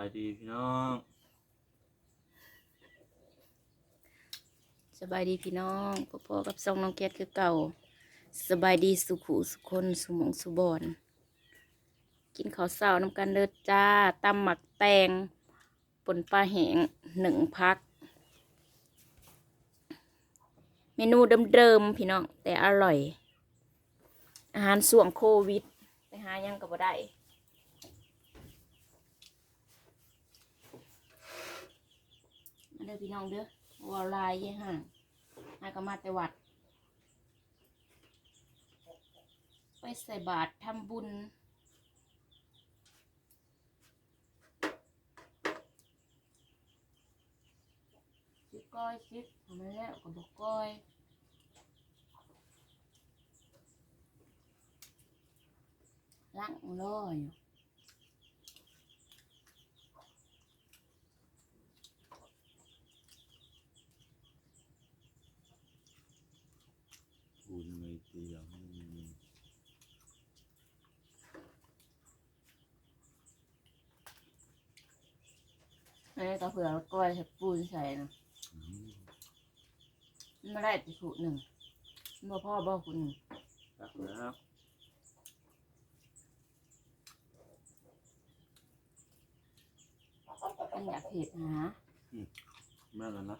ายดีพี่น้องสบายดีพี่น้องพ่อๆกับซองน้องแก๊สคือเก่าสบายดีสุขุสุคนสุมงสุบอนกินข้าวเช้าน้ำกันเด้อจ้าตำหมักแตงปนปลาแหงหนึ่งพัก เมนูเดิมๆพี่น้องแต่อร่อย อาหารส่วงโควิด ไปหายังก็บ่ได้ มา เด้อพี่น้องเด้อวอลลายเย่ห่างหาก็มาแต่วัด ไปใส่บาตรทำบุญสิก้อยสิทำไมแล้วก็บอกก้อยล้างลออยู่ อุ่นไม่เตียง อันนี้ก็เผื่อก้อยใส่ปูนใส่นะมันไม่ได้ติดถูหนึ่งมันบ่พ่อบ่คุณตักแล้วมันอยากเห็ดนะแม่แล้วนะ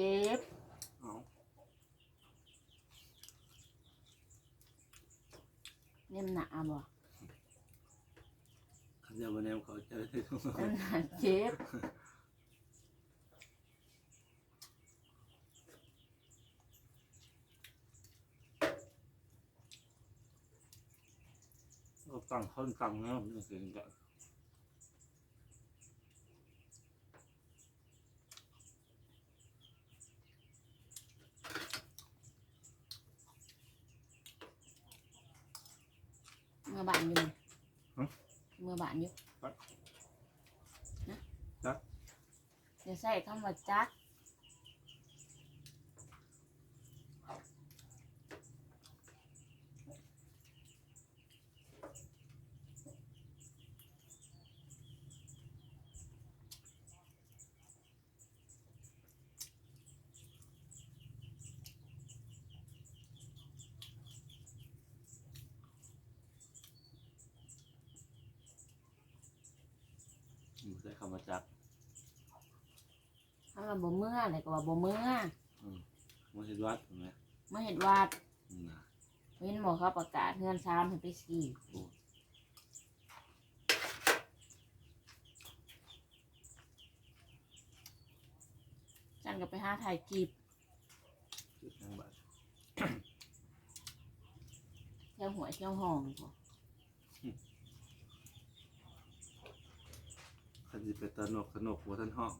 เจ็บเอาเน่มหนาบ่ขันยาวันนี้เขาจะได้ทุกเน่มหนาเจ็บก็ตั้งข้นตั้งนะมันเกินกัน เมื่อบานอยู่เมื่อบานอยู่นะจักเดี๋ยวใส่คำว่าจัก มันใช้คำว่าจักคำว่าบ่เมื่ออะไรก็ว่าบ่เมื่อมันเห็นวัดถูกไหมไม่เห็นว่านะเว้นบอกเขาประกาศเงื่อนซ้ำให้ไปสี่โอ้จันก็ไปหาถ่ายกีบจุดนั่งบัตรเที่ยวหัวยเที่ยวห้องพอ ขันจิไปตะนกตะนกหัวท่านห้อง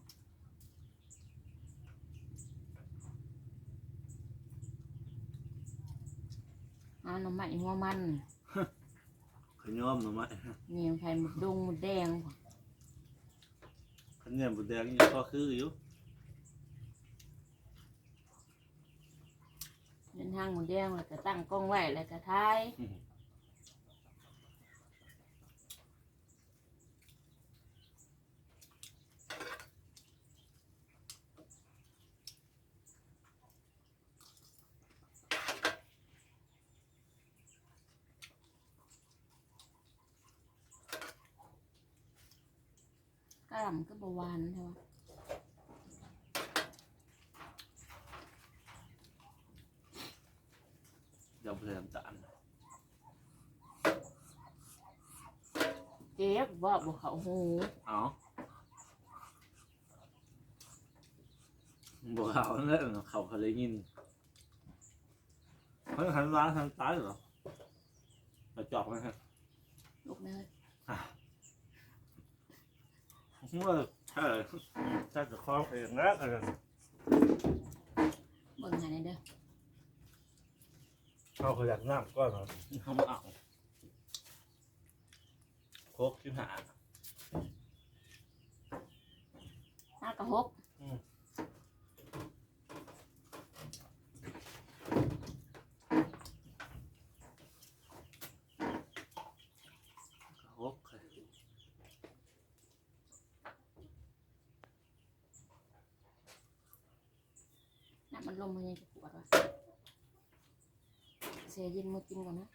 หาหน่อไม้หัวมันขเป็นย้อมหน่อไม้นี่ไข่หมดดงหมดแดงขันเนี่ยบุแดงยังก็คืออยู่เดินทางหมดแดงแล้วก็ตั้งกล้องไว้แล้วก็ถ่าย กระหล่ำก็บหวานใช่ไหมยำเพื่อน้ำตาลเจ็บว่าบเขาหูเอาบอกเขาเนี่ยเขาเขาเลยยินเขาหันร้านหันตายเหรอกระจอกนะฮะลูกเนย ว่าใช่ใช่จะคล้องเองนะอะไรเบิ่งใหาในเด้อเขาขยันน้ำก้อนเหรอเขามาเอาโคกชิบหายห้ากระหก โคก น้ำมันลมมันยังจะปวดวะเสียเย็นมากินก่อนนะ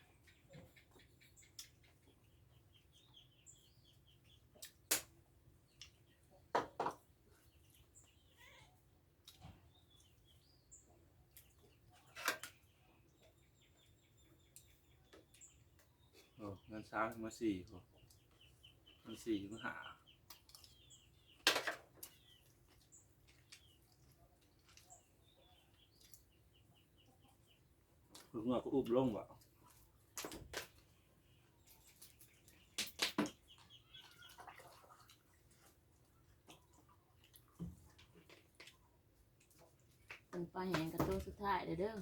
โอ้เงินช้างมาสี่โอ้เงินสี่มาหา คุณว่าก็อุบลงว่ะเป็นปลาแห้งกับตัวสุดท้ายเด้อเด้อ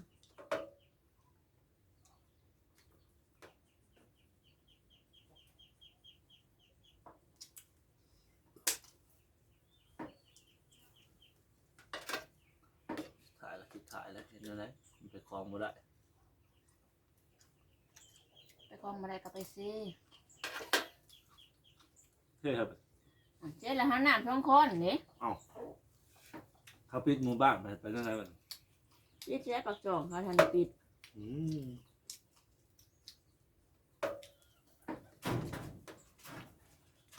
ถ่ายแล้วคิดถ่ายแล้วเห็นอะไรมันไปคลองมาได้ ไปกองมาได้ก็ไปซิเฮ้ยครับอะเจ๊ละหันน้ำท้องคนนี่เขาปิดหมู่บ้านไปไปนั่นไงมันยี่เจ๊ปักจองเขาทันปิดอืม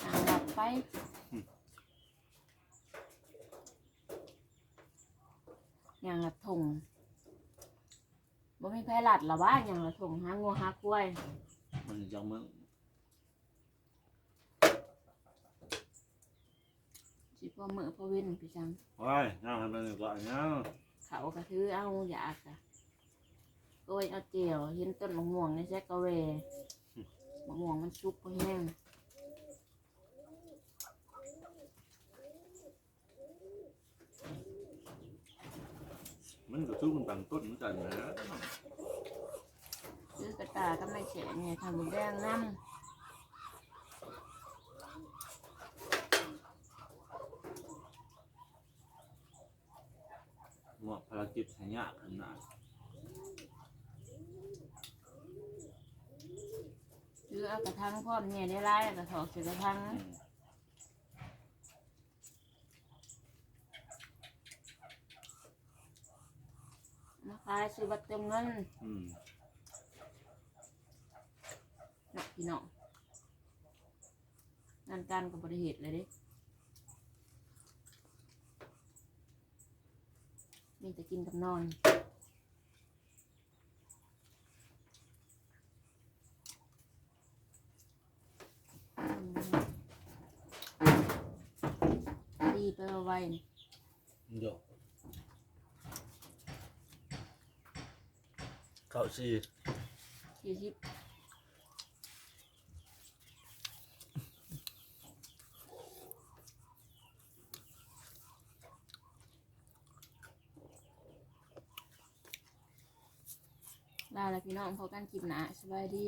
นางหลับไปอย่างละถุง บ่มีไผหลัดหรอวะอย่างละถุงหางัวหากล้วยมันยังมึงสิพ่อมือพ่อวินพี่จังว้ายน่าทำเป็นก่อนเนาะเขากระทือเอาอยากอะโกยเอาเจียวเห็นต้นมะม่วงในแซกกะเวมะม่วงมันชุบพอแห้งมันก็สู้มันต่างต้นเหมือนกันนะซื้อ กระตาก็ไม่เฉะเนี่ยทำหมูแดงน้เหมาะภารกิจหายากขนาดำซื้อเอากระทังพร้อมเนี่ยได้ไล่กระถอกเสือกระทังอืมมาขายซื้อบัตรเติมเงิน อืม นัก พี่น้องงานการกับบริเหตุเลยเดิมีแต่กินกับนอนดีไปเอาไว้นี่เดี๋ยวเข้าซีสี่สิบ ลาแล้วพี่น้องพอกันคลิปหนาสบายดี